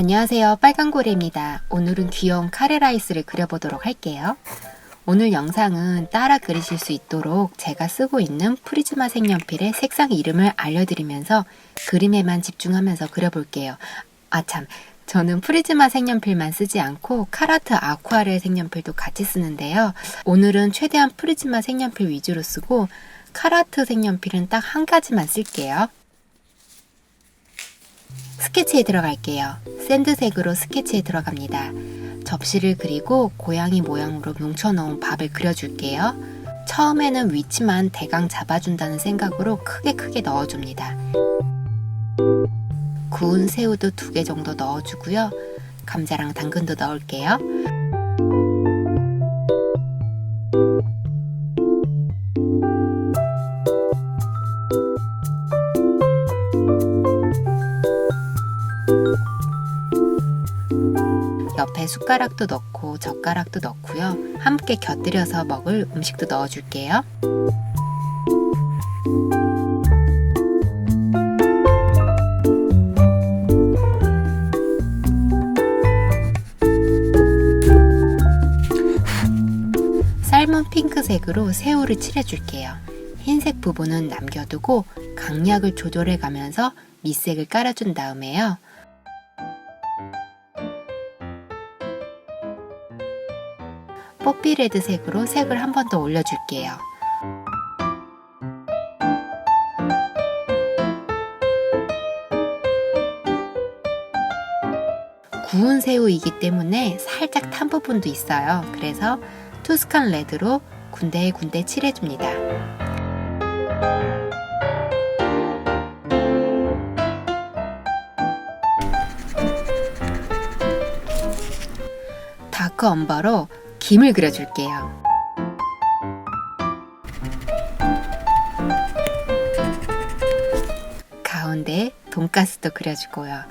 안녕하세요. 빨간고래입니다. 오늘은 귀여운 카레라이스를 그려보도록 할게요. 오늘 영상은 따라 그리실 수 있도록 제가 쓰고 있는 프리즈마 색연필의 색상 이름을 알려드리면서 그림에만 집중하면서 그려볼게요. 아 참, 저는 프리즈마 색연필만 쓰지 않고 카라트 아쿠아렐 색연필도 같이 쓰는데요. 오늘은 최대한 프리즈마 색연필 위주로 쓰고 카라트 색연필은 딱 한 가지만 쓸게요. 스케치에 들어갈게요. 샌드색으로 스케치에 들어갑니다. 접시를 그리고 고양이 모양으로 뭉쳐놓은 밥을 그려줄게요. 처음에는 위치만 대강 잡아준다는 생각으로 크게 크게 넣어줍니다. 구운 새우도 두 개 정도 넣어주고요. 감자랑 당근도 넣을게요. 옆에 숟가락도 넣고 젓가락도 넣고요. 함께 곁들여서 먹을 음식도 넣어줄게요. 삶은 핑크색으로 새우를 칠해줄게요. 흰색 부분은 남겨두고 강약을 조절해 가면서 밑색을 깔아준 다음에요. 뽀삐 레드 색으로 색을 한 번 더 올려줄게요. 구운 새우이기 때문에 살짝 탄 부분도 있어요. 그래서 투스칸 레드로 군데군데 칠해줍니다. 다크 엄버로 김을 그려줄게요. 가운데 돈가스도 그려주고요.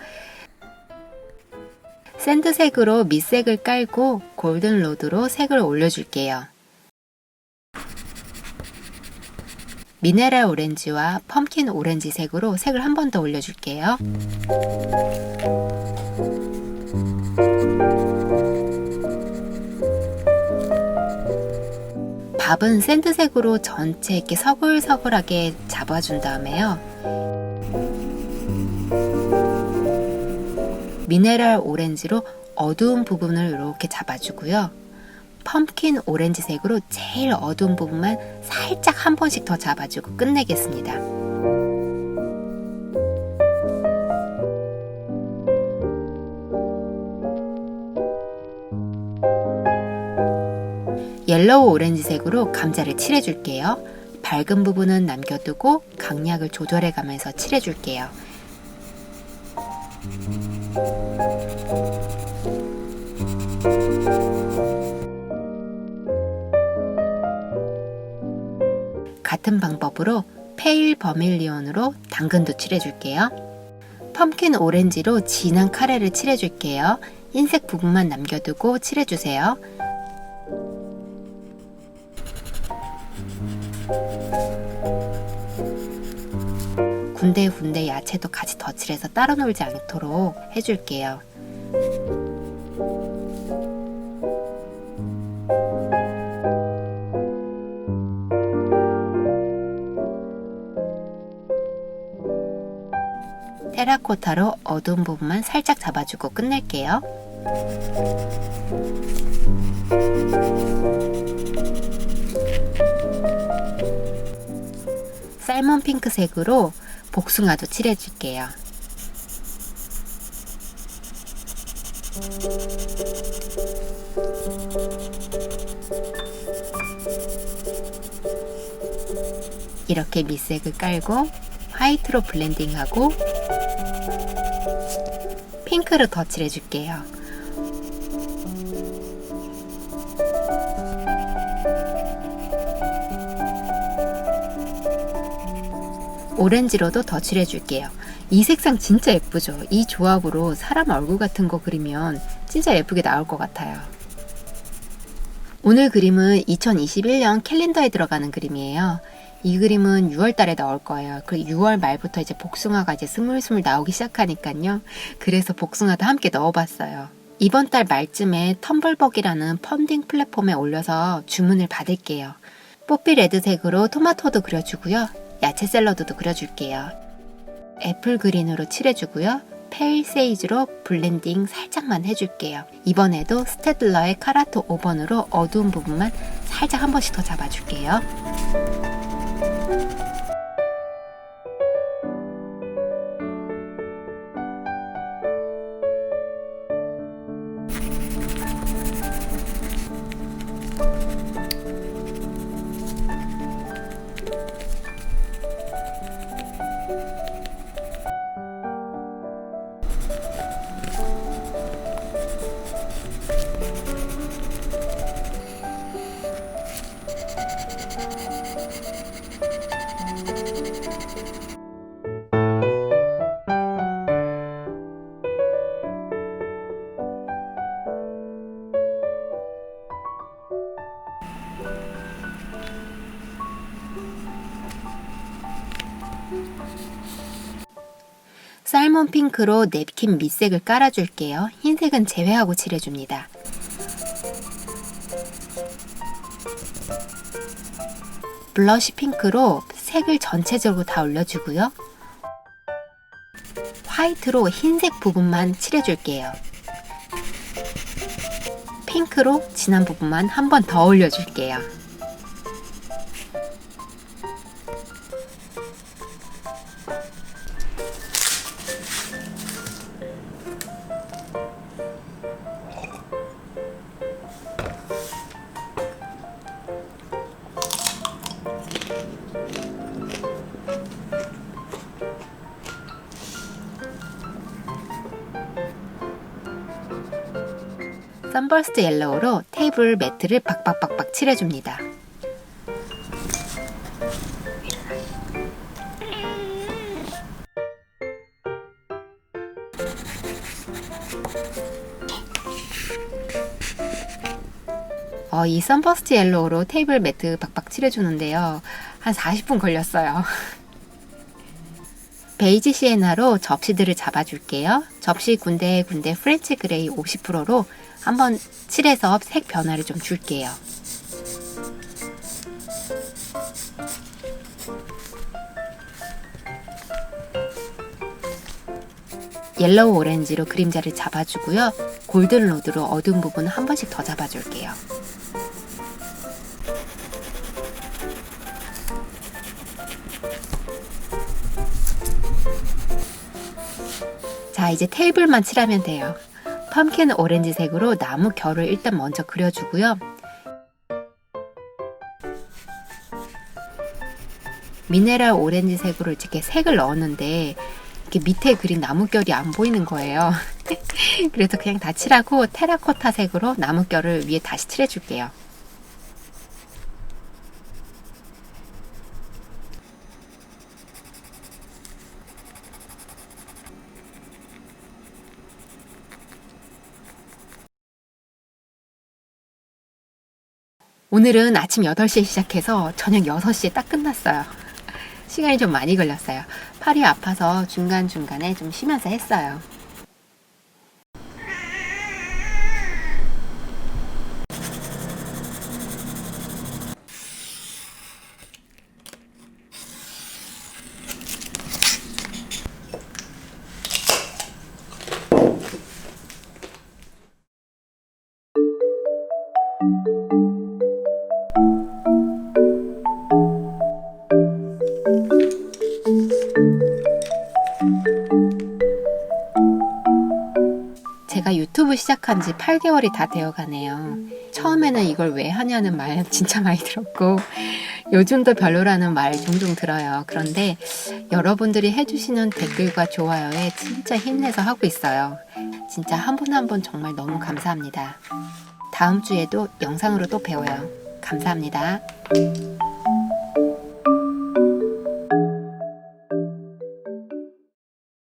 샌드색으로 밑색을 깔고 골든 로드로 색을 올려줄게요. 미네랄 오렌지와 펌킨 오렌지 색으로 색을 한 번 더 올려줄게요. 밥은 샌드색으로 전체 이렇게 서글서글하게 잡아준 다음에요. 미네랄 오렌지로 어두운 부분을 이렇게 잡아주고요. 펌킨 오렌지색으로 제일 어두운 부분만 살짝 한 번씩 더 잡아주고 끝내겠습니다. 옐로우 오렌지색으로 감자를 칠해줄게요. 밝은 부분은 남겨두고 강약을 조절해가면서 칠해줄게요. 같은 방법으로 페일 버밀리온으로 당근도 칠해줄게요. 펌킨 오렌지로 진한 카레를 칠해줄게요. 흰색 부분만 남겨두고 칠해주세요. 군데군데 야채도 같이 덧칠해서 따로 놀지 않도록 해줄게요. 테라코타로 어두운 부분만 살짝 잡아주고 끝낼게요. 살몬 핑크색으로 복숭아도 칠해줄게요. 이렇게 밑색을 깔고 화이트로 블렌딩하고 핑크로 덧칠해줄게요. 오렌지로도 덧칠해줄게요. 이 색상 진짜 예쁘죠? 이 조합으로 사람 얼굴 같은 거 그리면 진짜 예쁘게 나올 것 같아요. 오늘 그림은 2021년 캘린더에 들어가는 그림이에요. 이 그림은 6월 달에 나올 거예요. 그 6월 말부터 이제 복숭아가 이제 스물스물 나오기 시작하니까요. 그래서 복숭아도 함께 넣어봤어요. 이번 달 말쯤에 텀블벅이라는 펀딩 플랫폼에 올려서 주문을 받을게요. 뽀삐 레드색으로 토마토도 그려주고요. 야채 샐러드도 그려줄게요. 애플 그린으로 칠해주고요. 페일 세이지로 블렌딩 살짝만 해줄게요. 이번에도 스테들러의 카라토 5번으로 어두운 부분만 살짝 한 번씩 더 잡아줄게요. 살몬 핑크로 냅킨 밑색을 깔아줄게요. 흰색은 제외하고 칠해줍니다. 블러쉬 핑크로 색을 전체적으로 다 올려주고요. 화이트로 흰색 부분만 칠해줄게요. 핑크로 진한 부분만 한 번 더 올려줄게요. 선버스트 옐로우로 테이블 매트를 박박박박 칠해줍니다. 어, 이 선버스트 옐로우로 테이블 매트 박박 칠해주는데요. 한 40분 걸렸어요. 베이지 시에나로 접시들을 잡아줄게요. 접시 군데 군데 프렌치 그레이 50%로 한번 칠해서 색 변화를 좀 줄게요. 옐로우 오렌지로 그림자를 잡아주고요. 골든 로드로 어두운 부분을 한 번씩 더 잡아줄게요. 자, 이제 테이블만 칠하면 돼요. 펌킨 오렌지색으로 나무 결을 일단 먼저 그려주고요. 미네랄 오렌지색으로 이렇게 색을 넣었는데 이렇게 밑에 그린 나무결이 안 보이는 거예요. 그래서 그냥 다 칠하고 테라코타 색으로 나무결을 위에 다시 칠해줄게요. 오늘은 아침 8시에 시작해서 저녁 6시에 딱 끝났어요. 시간이 좀 많이 걸렸어요. 팔이 아파서 중간중간에 좀 쉬면서 했어요. 시작한 지 8개월이 다 되어 가네요. 처음에는 이걸 왜 하냐는 말 진짜 많이 들었고, 요즘도 별로라는 말 종종 들어요. 그런데 여러분들이 해주시는 댓글과 좋아요에 진짜 힘내서 하고 있어요. 진짜 한 분 한 분 정말 너무 감사합니다. 다음 주에도 영상으로 또 배워요. 감사합니다.